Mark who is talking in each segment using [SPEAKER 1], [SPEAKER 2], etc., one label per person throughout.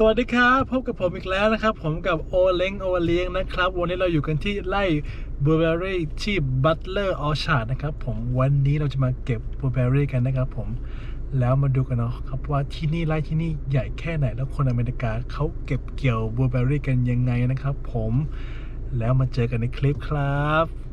[SPEAKER 1] สวัสดีครับ พบกับผมอีกแล้วนะครับ ผมกับโอเล้งโอเลี้ยงนะครับ วันนี้เราอยู่กันที่ไร่บลูเบอรี่ที่บัตเลอร์ออชาร์ดนะครับผมวันนี้เราจะมาเก็บบลูเบอรี่กันนะครับผมแล้วมาดูกันเนาะครับว่าที่นี่ไร่ที่นี่ใหญ่แค่ไหนแล้วคนอเมริกาเขาเก็บเกี่ยวบลูเบอรี่กันยังไงนะครับ ผมแล้วมาเจอกันในคลิปครับ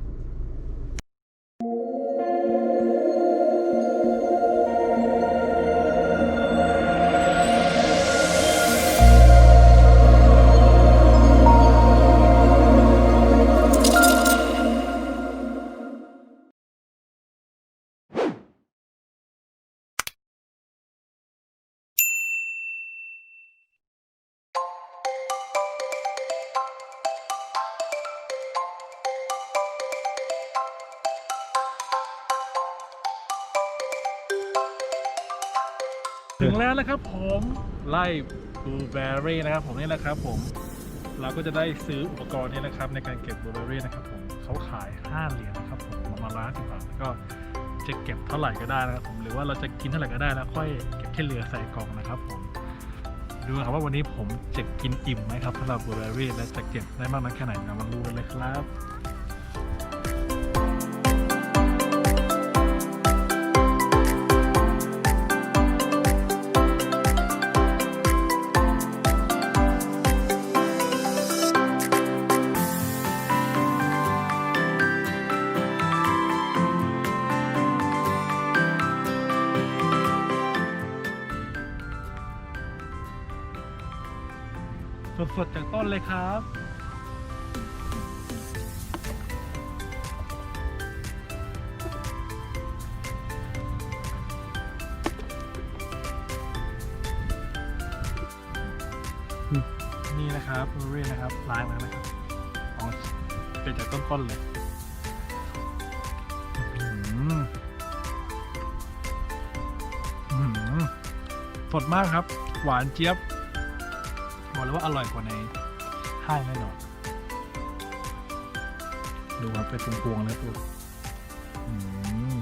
[SPEAKER 1] ถึงแล้วนะครับผมไล่บลูเบอร์รี่นะครับผมนี่แหละครับผมเราก็จะได้ซื้ออุปกรณ์นี้นะครับ ในการเก็บบลูเบอร์รี่นะครับผมเขาขาย 5 เหรียญนะครับผมประมาณล้านสิบบาทแล้วก็จะเก็บเท่าไหร่ก็ได้นะครับผมหรือว่าเราจะกินเท่าไหร่ก็ได้แล้วค่อยเก็บแค่เหลือใส่กล่องนะครับผมดูนะครับว่าวันนี้ผมจะกินอิ่มไหมครับสำหรับบลูเบอร์รี่และจะเก็บได้มากน้อยแค่ไหนเรามาดูกันเลยครับ สดจากต้นเลยครับนี่นะครับบลูเบอรี่นะครับล้างแล้วนะครับเอาเป็นจากต้นๆเลยหืออื้อหือสดมากครับ หวานเจี๊ยบ เลยว่าอร่อยกว่าในห้างแน่นอน ดูครับเป็นพวงๆเลยตัวอืม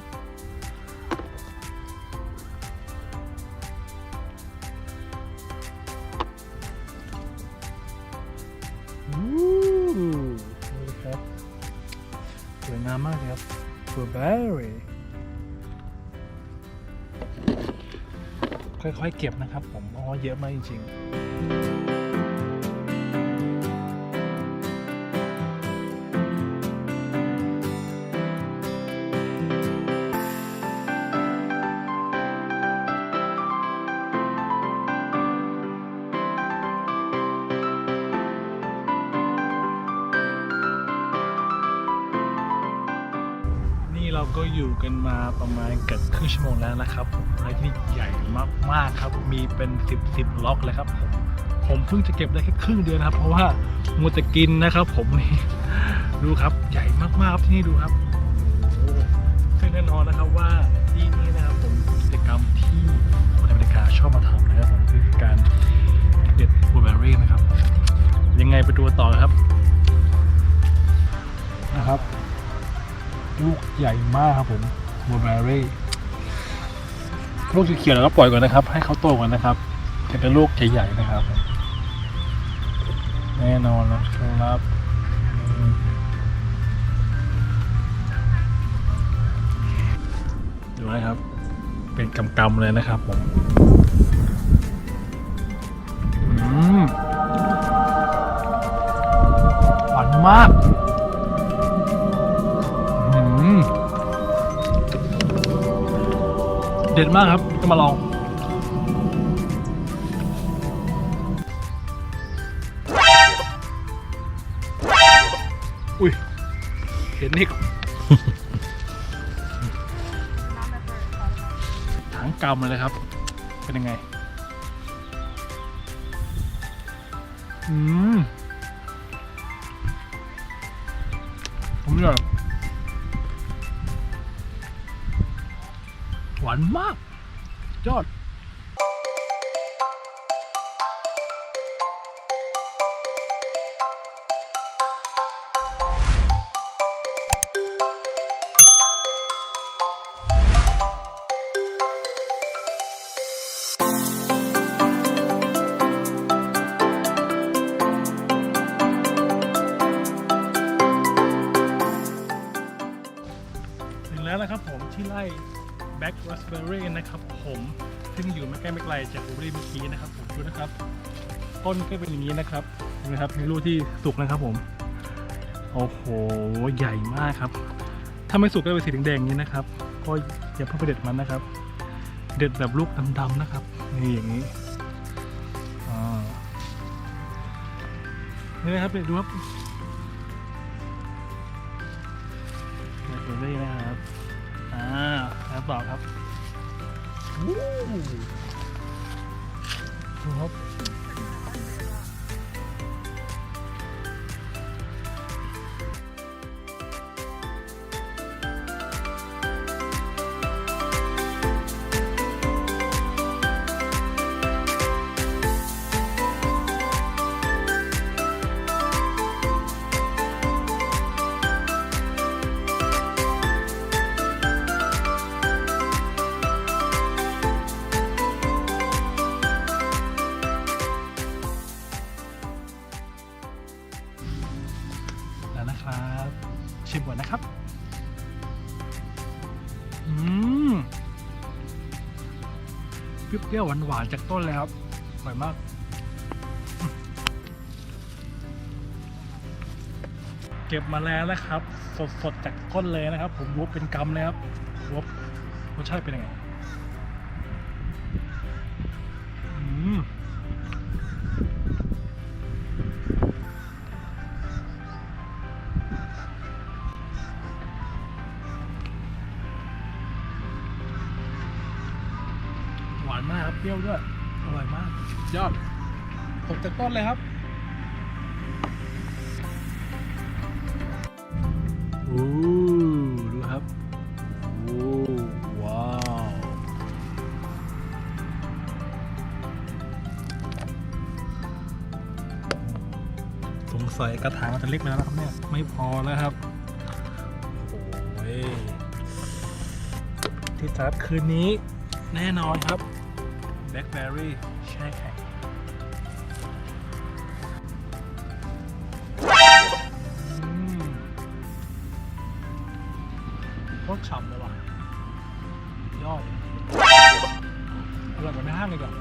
[SPEAKER 1] อู้นี่ครับสวยงามมากเลยครับตัวเบอร์รี่ค่อยๆ เก็บนะครับผมเพราะว่าเยอะมากจริงๆ เราก็อยู่กันมาประมาณเกือบครึ่งชั่วโมงแล้วนะครับผมอะไรที่นี่ใหญ่มากๆครับ มีเป็น 10 10ล็อกเลยครับผมผมเพิ่งจะเก็บได้แค่ครึ่งเดือนนะครับ เพราะว่ามัวแต่กินนะครับ ผมนี่ดูครับใหญ่มากๆครับที่นี่ดูครับโอ้โหซึ่งแน่นอนนะครับว่าที่นี่นะครับผมกิจกรรมที่คนอเมริกาชอบมาทำนะครับผมคือการเด็ดบลูเบอร์รี่นะครับ ยังไงไปดูต่อครับ ใหญ่มากครับผมบลูเบอร์รี่ลูกเขียวๆแล้วก็ปล่อยก่อนนะครับ ให้เขาโตก่อนนะครับ จะเป็นลูกใหญ่ๆนะครับ แน่นอนนะครับดูนะครับ เป็นกำๆเลยนะครับผมอืมหวานมาก เด็ดมากครับก็มาลองอุ้ยเห็นนี่ถังกำเลยครับ เป็นยังไง อืมผมอยาก หวา นมากยอดรี่นะครับผมซึ่งอยู่ไม่ใกล้ไม่ไกลจากบลูเบอรี่เมื่อกี้นะครับผมดูนะครับ ต้นก็เป็นอย่างนี้นะครับเห็นไหมครับมีลูกที่สุกนะครับผมโอ้โหใหญ่มากครับ ถ้าไม่สุกก็เป็นสีแดงๆอย่างนี้นะครับก็อย่าเพิ่งไปเด็ดมันนะครับ เด็ดแบบลูกดำๆนะครับนี่อย่างนี้นี่นะครับเด็ดดูครับเด็ดดูได้นะครับอ่า ต่อครับดูครับ แล้วนะครับชิมก่อนนะครับอืมเปรี้ยวๆหวานๆจากต้นเลยครับอร่อยมากเก็บมาแล้วนะครับ สดๆจากต้นเลยนะครับ ผมวบเป็นกำเลยครับวบรสชาติเป็นยังไง มากครับ เปรี้ยวด้วย อร่อยมากสุดยอดสดจากต้นเลยครับโอ้ดูครับ โอ้ว้าว สงสัยกระถางมันจะเล็กไปแล้วนะครับเนี่ย ไม่พอแล้วครับ โอ้ยที่จัดคืนนี้แน่นอนครับ Blackberry แช่แข็งอืมโคตรฉ่ำเลยว่ะยอดอร่อยกว่าในห้างเลยก่อน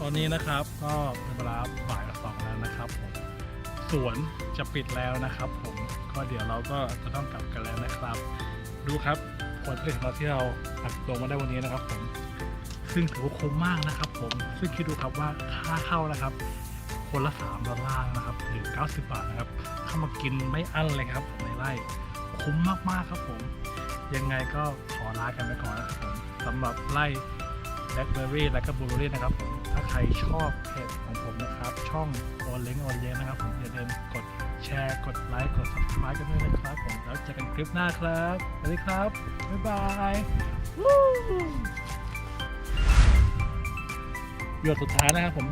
[SPEAKER 1] ตอนนี้นะครับก็เป็นเวลาบ่ายสองแล้วนะครับผม สวนจะปิดแล้วนะครับ ผมก็เดี๋ยวเราก็จะต้องกลับกันแล้วนะครับ ดูครับผลผลิตของเราที่เราอัดลงมาได้วันนี้นะครับ ผม ซึ่งถือว่าคุ้มมากนะครับ ผม ซึ่งคิดดูครับว่าค่าเข้านะครับ คนละ3ดอลลาร์นะครับหรือ 90 บาทนะครับเข้ามากินไม่อั้นเลยครับในไร่คุ้มมากๆครับผม ยังไงก็ขอลากันไปก่อนนะครับผมสำหรับไร่ แบล็คเบอร์รี่และก็บลูเบอร์รี่นะครับ ถ้าใครชอบเพจของผมนะครับ ช่องโอเล้งโอเล้งนะครับผมอย่าลืมกดแชร์กดไลค์กด subscribe กันด้วยนะครับผมแล้วเจอกันคลิปหน้าครับสวัสดีครับ บ๊ายบายวู้หยดสุดท้ายนะครับผม